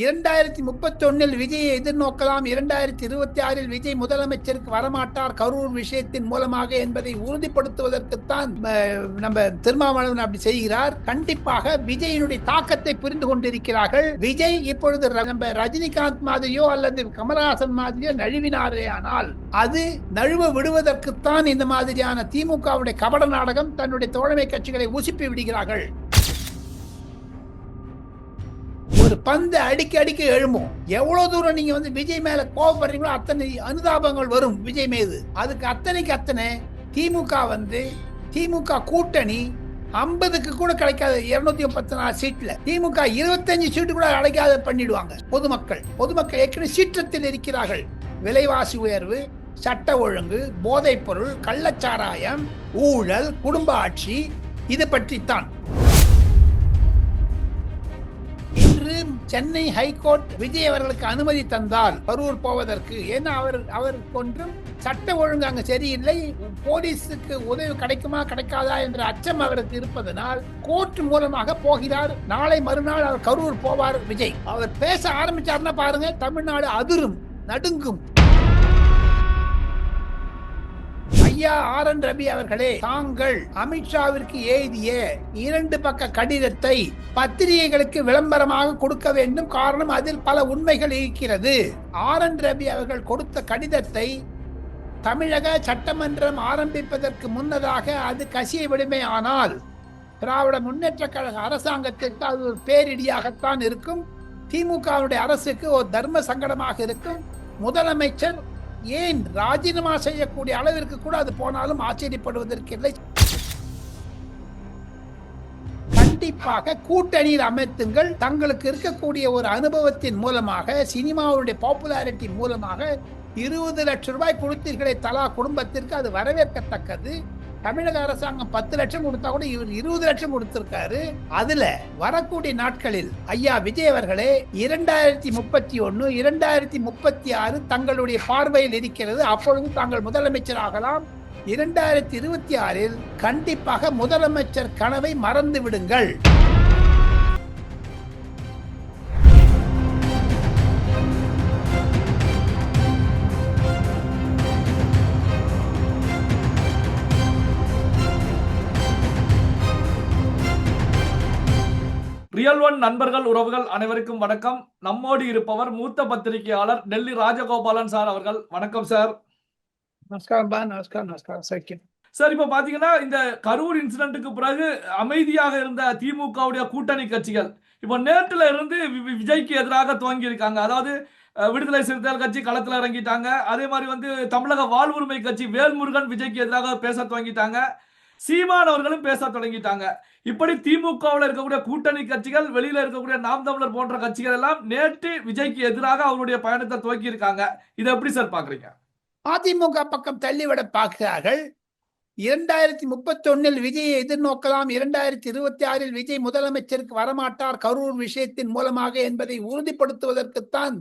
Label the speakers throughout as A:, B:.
A: இரண்டாயிரத்தி முப்பத்தி ஒன்னில் விஜயை எதிர்நோக்கலாம் இரண்டாயிரத்தி இருபத்தி ஆறில் விஜய் முதலமைச்சருக்கு வரமாட்டார் கரூர் விஷயத்தின் மூலமாக என்பதை உறுதிப்படுத்துவதற்குத்தான் நம்ம திருமாவளவன் அப்படி செய்கிறார். கண்டிப்பாக விஜயினுடைய தாக்கத்தை புரிந்து கொண்டிருக்கிறார்கள். விஜய் இப்பொழுது ர- நம்ம ரஜினிகாந்த் மாதிரியோ அல்லது கமலஹாசன் மாதிரியோ நழுவினாரே ஆனால் அது நழுவ விடுவதற்குத்தான் இந்த மாதிரியான திமுகவுடைய கபட நாடகம் தன்னுடைய தோழமை கட்சிகளை உசுப்பி விடுகிறார்கள். ஒரு பந்து அடிக்க அடிக்க எழும்பும். எவ்வளவு தூரம் நீங்க வந்து விஜய் மேல கோவப்படுறீங்களோ அத்தனை அனுதாபங்கள் வரும் விஜய் மீது. அதுக்கு அத்தனைக்கு அத்தனை திமுக வந்து திமுக கூட்டணி ஐம்பதுக்கு கூட கிடைக்காது இருநூத்தி முப்பத்தி நாலு சீட்ல. திமுக இருபத்தஞ்சு சீட்டு கூட அடைக்காத பண்ணிடுவாங்க பொதுமக்கள். பொதுமக்கள் ஏற்கனவே சீற்றத்தில் இருக்கிறார்கள். விலைவாசி உயர்வு சட்ட ஒழுங்கு போதைப் பொருள் கள்ளச்சாராயம் ஊழல் குடும்ப ஆட்சி இது பற்றித்தான். சென்னை ஹைகோர்ட் விஜய் அவர்களுக்கு அனுமதி தந்தால் கரூர் போவதற்கு. ஏன்னா அவர் அவருக்கு ஒன்றும் சட்ட ஒழுங்கு அங்கு சரியில்லை. போலீஸுக்கு உதவி கிடைக்குமா கிடைக்காதா என்ற அச்சம் அவருக்கு இருப்பதனால் கோர்ட் மூலமாக போகிறார். நாளை மறுநாள் அவர் கரூர் போவார் விஜய். அவர் பேச ஆரம்பிச்சார்னா பாருங்க தமிழ்நாடு அதிரும் நடுங்கும். ஐயா ஆர் என் ரவி அவர்களே தாங்கள் அமித்ஷாவிற்கு எழுதிய இரண்டு பக்க கடிதத்தை பத்திரிகைகளுக்கு விளம்பரமாக கொடுக்க வேண்டும். காரணம் அதில் பல உண்மைகள் இருக்கிறது. ஆர் என் ரவி அவர்கள் கொடுத்த கடிதத்தை தமிழக சட்டமன்றம் ஆரம்பிப்பதற்கு முன்னதாக அது கசிய விடுமே. ஆனால் திராவிட முன்னேற்ற கழக அரசாங்கத்திற்கு அது ஒரு பேரிடியாகத்தான் இருக்கும். திமுகவுடைய அரசுக்கு ஒரு தர்ம சங்கடமாக இருக்கும். முதலமைச்சர் ஏன் ராஜினாமா செய்யக்கூடிய அளவிற்கு கூட அது போனாலும் ஆச்சரியப்படுவதற்கு இல்லை? கண்டிப்பாக கூட்டணியில் அமைத்துங்கள் தங்களுக்கு இருக்கக்கூடிய ஒரு அனுபவத்தின் மூலமாக சினிமாவுடைய பாப்புலாரிட்டி மூலமாக இருபது லட்சம் ரூபாய் கொடுத்தீர்களே தலா குடும்பத்திற்கு அது வரவேற்கத்தக்கது. தமிழக அரசாங்கம் பத்து லட்சம் கொடுத்தா கூட இவர் இருபது லட்சம் கொடுத்திருக்காரு. அதுல வரக்கூடிய நாட்களில் ஐயா விஜய் அவர்களே இரண்டாயிரத்தி முப்பத்தி ஒன்னு இரண்டாயிரத்தி முப்பத்தி ஆறு தங்களுடைய பார்வையில் இருக்கிறது. அப்பொழுது தாங்கள் முதலமைச்சர் ஆகலாம் இரண்டாயிரத்தி இருபத்தி ஆறில் கண்டிப்பாக முதலமைச்சர் கனவை மறந்து விடுங்கள்.
B: ரியல் ஒன் நண்பர்கள் உறவுகள் அனைவருக்கும் வணக்கம். நம்மோடு இருப்பவர் மூத்த பத்திரிகையாளர் டெல்லி ராஜகோபாலன் சார் அவர்கள். வணக்கம் சார்.
A: நமஸ்காரம் பா நமஸ்காரம் நமஸ்காரம் சௌக்கியம்
B: சார் இப்ப பாத்தீங்கன்னா இந்த கரூர் இன்சிடென்ட்டுக்கு பிறகு அமைதியாக இருந்த திமுகவுடைய கூட்டணி கட்சிகள் இப்போ நேற்றுல இருந்து விஜய்க்கு எதிராக துவங்கி இருக்காங்க. அதாவது விடுதலை சிறுத்தைகள் கட்சி களத்துல இறங்கிட்டாங்க. அதே மாதிரி வந்து தமிழக வாழ்வுரிமை கட்சி வேல்முருகன் விஜய்க்கு எதிராக பேச துவங்கிட்டாங்க. சீமான் அவர்களும் பேச தொடங்கிட்டாங்க. இப்படி திமுகவில் இருக்கக்கூடிய கூட்டணி கட்சிகள் வெளியில இருக்கக்கூடிய நாம் தமிழர் போன்ற கட்சிகள் எல்லாம் நேற்று விஜய்க்கு எதிராக அவருடைய பயணத்தை துவக்கி இருக்காங்க. இதை எப்படி சார் பாக்குறீங்க
A: அதிமுக பக்கம் தள்ளிவிட பார்க்கிறார்கள். இரண்டாயிரத்தி முப்பத்தி ஒன்னில் விஜயை எதிர்நோக்கலாம். இரண்டாயிரத்தி இருபத்தி ஆறில் விஜய் முதலமைச்சருக்கு வரமாட்டார். கரூர் விஷயத்தின் மூலமாக என்பதை உறுதிப்படுத்துவதற்குத்தான்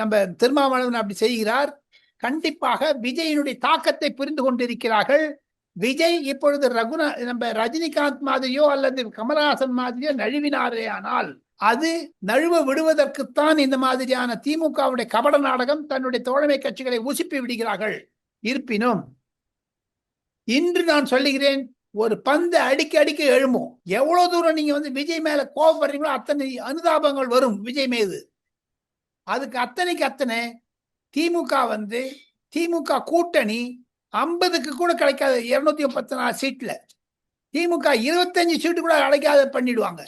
A: நம்ம திருமாவளவன் அப்படி செய்கிறார். கண்டிப்பாக விஜயினுடைய தாக்கத்தை புரிந்து கொண்டிருக்கிறார்கள். விஜய் இப்பொழுது ரகுநா நம்ம ரஜினிகாந்த் மாதிரியோ அல்லது கமலஹாசன் மாதிரியோ நழுவினாரே ஆனால் அது நழுவ விடுவதற்குத்தான் இந்த மாதிரியான திமுகவுடைய கபட நாடகம் தன்னுடைய தோழமை கட்சிகளை உசுப்பி விடுகிறார்கள். இருப்பினும் இன்று நான் சொல்லுகிறேன் ஒரு பந்து அடிக்க அடிக்க எழும்பும் எவ்வளவு தூரம் நீங்க வந்து விஜய் மேல கோவப்படுறீங்களோ அத்தனை அனுதாபங்கள் வரும் விஜய் மீது. அதுக்கு அத்தனைக்கு அத்தனை திமுக வந்து திமுக கூட்டணி ஐம்பதுக்கு கூட கிடைக்காது. இருநூத்தி முப்பத்தி நாலு சீட்டில் திமுக இருபத்தஞ்சு சீட்டு கூட கிடைக்காத பண்ணிடுவாங்க.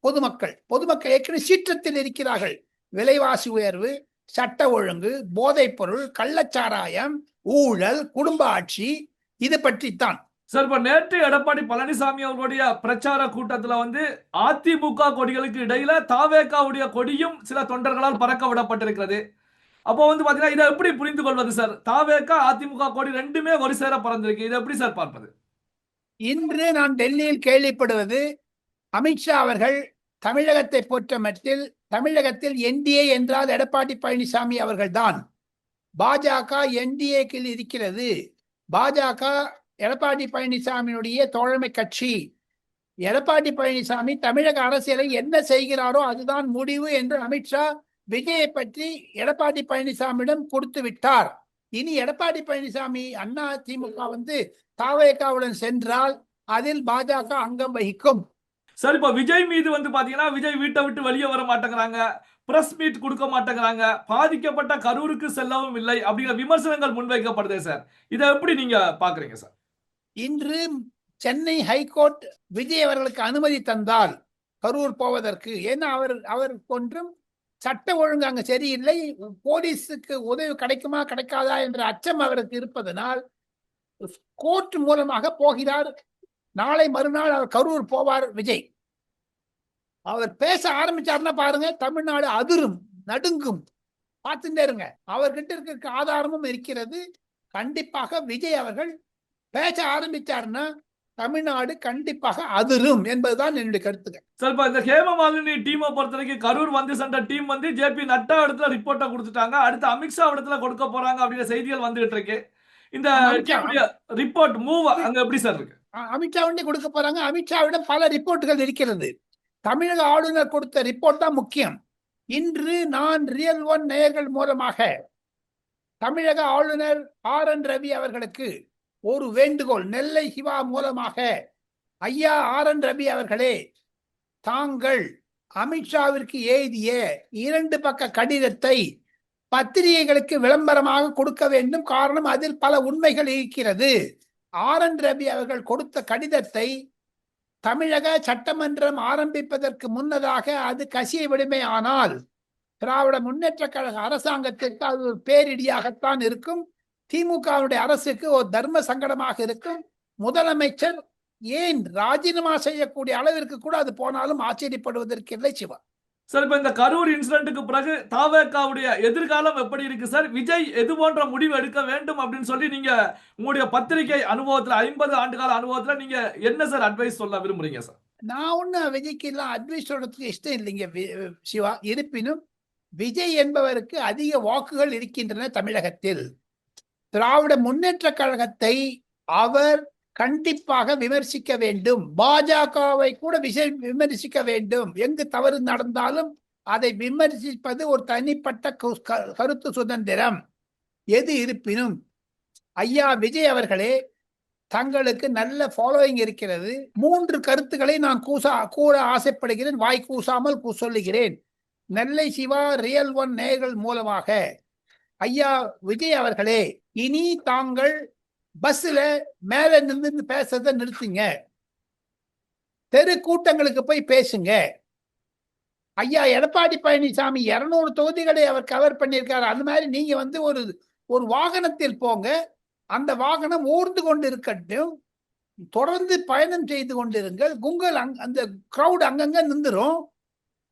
A: பொதுமக்கள். பொதுமக்கள் ஏற்கனவே சீற்றத்தில் இருக்கிறார்கள். விலைவாசி உயர்வு சட்ட ஒழுங்கு போதைப் பொருள் கள்ளச்சாராயம் ஊழல் குடும்ப ஆட்சி இது பற்றித்தான்.
B: சார் இப்ப நேற்று எடப்பாடி பழனிசாமி அவர்களுடைய பிரச்சார கூட்டத்துல வந்து அதிமுக கொடிகளுக்கு இடையில தாவேகாவுடைய கொடியும் சில தொண்டர்களால் பறக்க விடப்பட்டிருக்கிறது. அப்போ வந்து பாத்தீங்கன்னா இதை எப்படி புரிந்து கொள்வது சார்? தாவேகா அதிமுக கோடி ரெண்டுமே ஒரு சேர பறந்திருக்கு. இதை எப்படி சார் பார்ப்பது?
A: இன்று நான் டெல்லியில் கேள்விப்படுவது அமித்ஷா அவர்கள் தமிழகத்தை பொறுத்தமட்டில் தமிழகத்தில் என்டிஏ என்றால் எடப்பாடி பழனிசாமி அவர்கள்தான். பாஜக என்டிஏக்கில் இருக்கிறது. பாஜக எடப்பாடி பழனிசாமியினுடைய தோழமை கட்சி. எடப்பாடி பழனிசாமி தமிழக அரசியலை என்ன செய்கிறாரோ அதுதான் முடிவு என்று அமித்ஷா விஜயை பற்றி எடப்பாடி பழனிசாமியிடம் கொடுத்து விட்டார். இனி எடப்பாடி பழனிசாமி அண்ணா திமுக வந்து தாவேகாவுடன் சென்றால் அதில் பாஜக அங்கம் வகிக்கும்.
B: சார் இப்போ விஜய் மீது வந்து பாத்தீங்கன்னா விஜய் வீட்டை விட்டு வெளியே வர மாட்டேங்கிறாங்க. பிரஸ் மீட் கொடுக்க மாட்டேங்கிறாங்க. பாதிக்கப்பட்ட கரூருக்கு செல்லவும் இல்லை அப்படிங்கிற விமர்சனங்கள் முன்வைக்கப்படுதே சார். இதை எப்படி நீங்க பாக்குறீங்க சார்?
A: இன்று சென்னை ஹைகோர்ட் விஜய் அவர்களுக்கு அனுமதி தந்தால் கரூர் போவதற்கு. ஏன்னா அவர் அவர் ஒன்றும் சட்ட ஒழுங்கு அங்க சரியில்லை. போலீஸுக்கு உதவி கிடைக்குமா கிடைக்காதா என்ற அச்சம் அவருக்கு இருப்பதனால் கோர்ட் மூலமாக போகிறார். நாளை மறுநாள் அவர் கரூர் போவார் விஜய். அவர் பேச ஆரம்பிச்சாருன்னா பாருங்க தமிழ்நாடு அதிரும் நடுங்கும். பார்த்துட்டே இருங்க. அவர்கிட்ட இருக்க ஆதாரமும் இருக்கிறது. கண்டிப்பாக விஜய் அவர்கள் பேச ஆரம்பிச்சாருன்னா தமிழ்நாடு கண்டிப்பாக அதிரும் என்பதுதான் என்னுடைய கருத்துக்கள்.
B: சார் இப்போ இந்த ஹேமமாலினி டீமை பொறுத்த வரைக்கும் கரூர் வந்து சென்ற டீம் வந்து ஜேபி நட்டா இடத்துல ரிப்போர்ட்டை கொடுத்துட்டாங்க. அடுத்து அமித்ஷா இடத்துல கொடுக்க போறாங்க அப்படிங்கிற செய்திகள் வந்துகிட்டு இருக்கு. இந்த
A: அமித்ஷா.
B: Report move? அங்க எப்படி சார் இருக்கு?
A: அ- அமித்ஷாவுடைய கொடுக்க போறாங்க. அமித்ஷாவிடம் பல ரிப்போர்ட்டுகள் இருக்கிறது. தமிழக ஆளுநர் கொடுத்த ரிப்போர்ட் தான் முக்கியம். இன்று நான் ரியல் ஒன் நேயர்கள் மூலமாக தமிழக ஆளுநர் ஆர் என் ரவி அவர்களுக்கு ஒரு வேண்டுகோள் நெல்லை சிவா மூலமாக. ஐயா ஆர் என் ரவி அவர்களே தாங்கள் அமித்ஷாவிற்கு எழுதிய இரண்டு பக்க கடிதத்தை பத்திரிகைகளுக்கு விளம்பரமாக கொடுக்க வேண்டும். காரணம் அதில் பல உண்மைகள் இருக்கிறது. ஆர் என் ரவி அவர்கள் கொடுத்த கடிதத்தை தமிழக சட்டமன்றம் ஆரம்பிப்பதற்கு முன்னதாக அது கசிய விடுமே ஆனால் திராவிட முன்னேற்ற கழக அரசாங்கத்திற்கு அது ஒரு பேரிடியாகத்தான் இருக்கும். திமுகவுடைய அரசுக்கு ஒரு தர்ம சங்கடமாக இருக்கும். முதலமைச்சர் ஏன் ராஜினாமா செய்யக்கூடிய அளவிற்கு கூட அது போனாலும் ஆச்சரியப்படுவதற்கு இல்லை சிவா.
B: சார் இப்போ இந்த கரூர் இன்சிடென்ட்டுக்கு பிறகு தாவேக்காவுடைய எதிர்காலம் எப்படி இருக்கு சார்? விஜய் எது போன்ற முடிவு எடுக்க வேண்டும் அப்படின்னு சொல்லி நீங்க உங்களுடைய பத்திரிகை அனுபவத்துல ஐம்பது ஆண்டுகால அனுபவத்துல நீங்க என்ன சார் அட்வைஸ் சொல்ல விரும்புறீங்க சார்?
A: நான் ஒன்றும் விஜய்க்கு எல்லாம் அட்வைஸ் சொல்றதுக்கு இஷ்டம் இல்லைங்க சிவா. இருப்பினும் விஜய் என்பவருக்கு அதிக வாக்குகள் இருக்கின்றன தமிழகத்தில். திராவிட முன்னேற்ற கழகத்தை அவர் கண்டிப்பாக விமர்சிக்க வேண்டும். பாஜகவை கூட விசை விமர்சிக்க வேண்டும். எங்கு தவறு நடந்தாலும் அதை விமர்சிப்பது ஒரு தனிப்பட்ட கருத்து சுதந்திரம். எது இருப்பினும் ஐயா விஜய் அவர்களே தங்களுக்கு நல்ல ஃபாலோயிங் இருக்கிறது. மூன்று கருத்துக்களை நான் கூசா கூற ஆசைப்படுகிறேன். வாய் கூசாமல் கூ சொல்லுகிறேன். நெல்லை சிவா ரியல் ஒன் நேயர்கள் மூலமாக. ஐயா விஜய் அவர்களே இனி தாங்கள் பஸ்ல மேல நின்று பேசுறத நிறுத்துங்க. தெரு கூட்டங்களுக்கு போய் பேசுங்க. ஐயா எடப்பாடி பழனிசாமி இருநூறு தொகுதிகளை அவர் கவர் பண்ணியிருக்காரு. அந்த மாதிரி நீங்க வந்து ஒரு ஒரு வாகனத்தில் போங்க. அந்த வாகனம் ஊர்ந்து கொண்டு இருக்கட்டும் தொடர்ந்து பயணம் செய்து கொண்டிருங்கள். குங்கல் அங் அந்த க்ரௌட் அங்கங்க நின்றுரும்.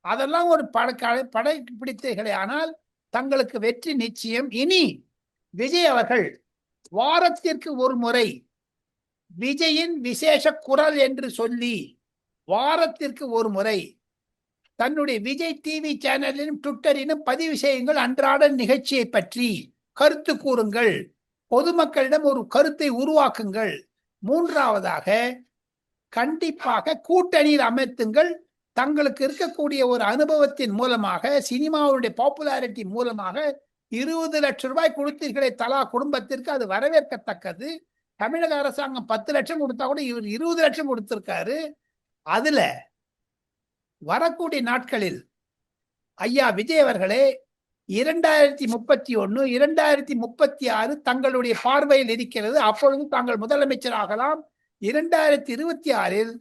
A: அதெல்லாம் ஒரு பட படை பிடித்தீர்களே ஆனால் தங்களுக்கு வெற்றி நிச்சயம். இனி விஜய் அவர்கள் வாரத்திற்கு ஒரு முறை விஜயின் விசேஷ குரல் என்று சொல்லி வாரத்திற்கு ஒரு முறை தன்னுடைய விஜய் டிவி சேனலிலும் ட்விட்டரிலும் பதிவு செய்யுங்கள். அன்றாட நிகழ்ச்சியை பற்றி கருத்து கூறுங்கள். பொதுமக்களிடம் ஒரு கருத்தை உருவாக்குங்கள். மூன்றாவதாக கண்டிப்பாக கூட்டணியில் அமைத்துங்கள் தங்களுக்கு இருக்கக்கூடிய ஒரு அனுபவத்தின் மூலமாக சினிமாவுடைய பாப்புலாரிட்டி மூலமாக இருபது லட்சம் ரூபாய் கொடுத்தீர்களே தலா குடும்பத்திற்கு அது வரவேற்கத்தக்கது. தமிழக அரசாங்கம் பத்து லட்சம் கொடுத்தா கூட இவர் இருபது லட்சம் கொடுத்திருக்காரு. அதுல வரக்கூடிய நாட்களில் ஐயா விஜய் அவர்களே இரண்டாயிரத்தி முப்பத்தி ஒன்று இரண்டாயிரத்தி முப்பத்தி ஆறு தங்களுடைய பார்வையில் இருக்கிறது. அப்பொழுது தாங்கள் முதலமைச்சர் ஆகலாம் இரண்டாயிரத்தி இருபத்தி ஆறில்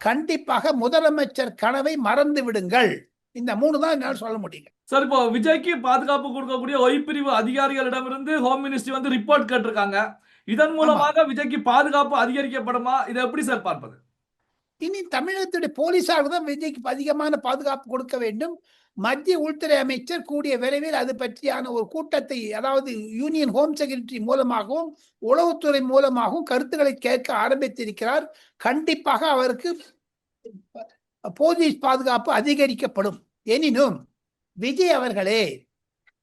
A: கண்டிப்பாக முதலமைச்சர் கனவை மறந்து விடுங்கள். இந்த மூணு தான் என்னால் சொல்ல முடியும்
B: சார் இப்போ விஜய்க்கு பாதுகாப்பு கொடுக்கக்கூடிய ஒய்பிரிவு அதிகாரிகளிடமிருந்து ஹோம் மினிஸ்ட்ரி வந்து ரிப்போர்ட் கேட்டிருக்காங்க. இதன் மூலமாக விஜய்க்கு பாதுகாப்பு அதிகரிக்கப்படுமா? இதை எப்படி சார் பார்ப்பது?
A: இனி தமிழகத்துடைய போலீசார் தான் விஜய்க்கு அதிகமான பாதுகாப்பு கொடுக்க வேண்டும். மத்திய உள்துறை அமைச்சர் கூடிய விரைவில் அது பற்றியான ஒரு கூட்டத்தை அதாவது யூனியன் ஹோம் செக்ரட்டரி மூலமாகவும் உளவுத்துறை மூலமாகவும் கருத்துக்களை கேட்க ஆரம்பித்திருக்கிறார். கண்டிப்பாக அவருக்கு போலீஸ் பாதுகாப்பு அதிகரிக்கப்படும். எனினும் விஜய் அவர்களே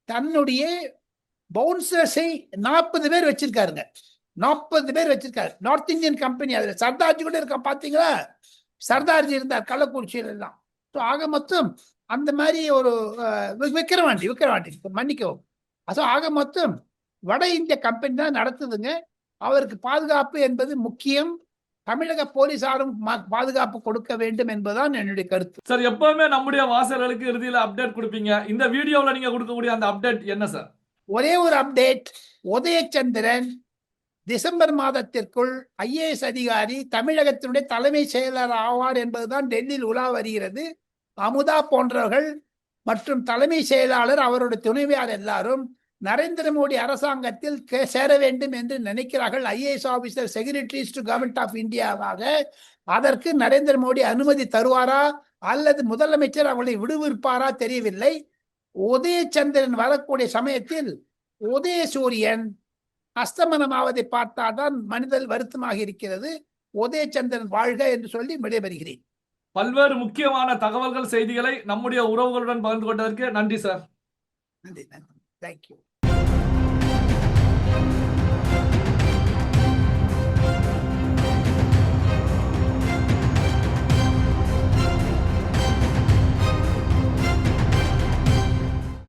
A: தன்னுடைய பவுன்சர்ஸை நாற்பது பேர் வச்சிருக்காருங்க. நாற்பது பேர் வச்சிருக்காரு. நார்த் இந்தியன் கம்பெனி அதுல. சர்தார்ஜி கூட இருக்கான் பாத்தீங்களா? சர்தார்ஜி இருந்தார் கள்ளக்குறிச்சியில் எல்லாம். ஸோ ஆக மொத்தம் அந்த மாதிரி ஒரு விக்கிரவாண்டி விக்கிரவாண்டி மன்னிக்கவும். ஸோ ஆக மொத்தம் வட இந்திய கம்பெனி தான் நடத்துதுங்க. அவருக்கு பாதுகாப்பு என்பது முக்கியம். தமிழக போலீசாரும் பாதுகாப்பு கொடுக்க வேண்டும் என்பதுதான் என்னுடைய கருத்து.
B: சார் எப்பவுமே நம்முடைய வாசகர்களுக்கு இறுதியில அப்டேட் கொடுப்பீங்க. இந்த வீடியோவில் நீங்க கொடுக்கக்கூடிய அந்த அப்டேட் என்ன சார்?
A: ஒரே ஒரு அப்டேட் உதயச்சந்திரன் டிசம்பர் மாதத்திற்குள் ஐஏஎஸ் அதிகாரி தமிழகத்தினுடைய தலைமை செயலர் ஆவார் என்பதுதான் டெல்லியில் உலா வருகிறது. அமுதா போன்றவர்கள் மற்றும் தலைமை செயலாளர் அவருடைய துணைவியார் எல்லாரும் நரேந்திர மோடி அரசாங்கத்தில் சேர வேண்டும் என்று நினைக்கிறார்கள். IAS officer secretaries to government of இந்தியாவாக அதற்கு நரேந்திர மோடி அனுமதி தருவாரா? அல்லது முதலமைச்சர் அவர்களை விடுவிப்பாரா? தெரியவில்லை. உதயச்சந்திரன் வரக்கூடிய சமயத்தில் உதய சூரியன் அஸ்தமனமாவதை பார்த்தால்தான் மனிதன் வருத்தமாக இருக்கிறது. உதயச்சந்திரன் வாழ்க என்று சொல்லி விடைபெறுகிறேன்.
B: பல்வேறு முக்கியமான தகவல்கள் செய்திகளை நம்முடைய உறவுகளுடன் பகிர்ந்து கொண்டதற்கு நன்றி சார்.
A: நன்றி நன்றி. தேங்க்யூ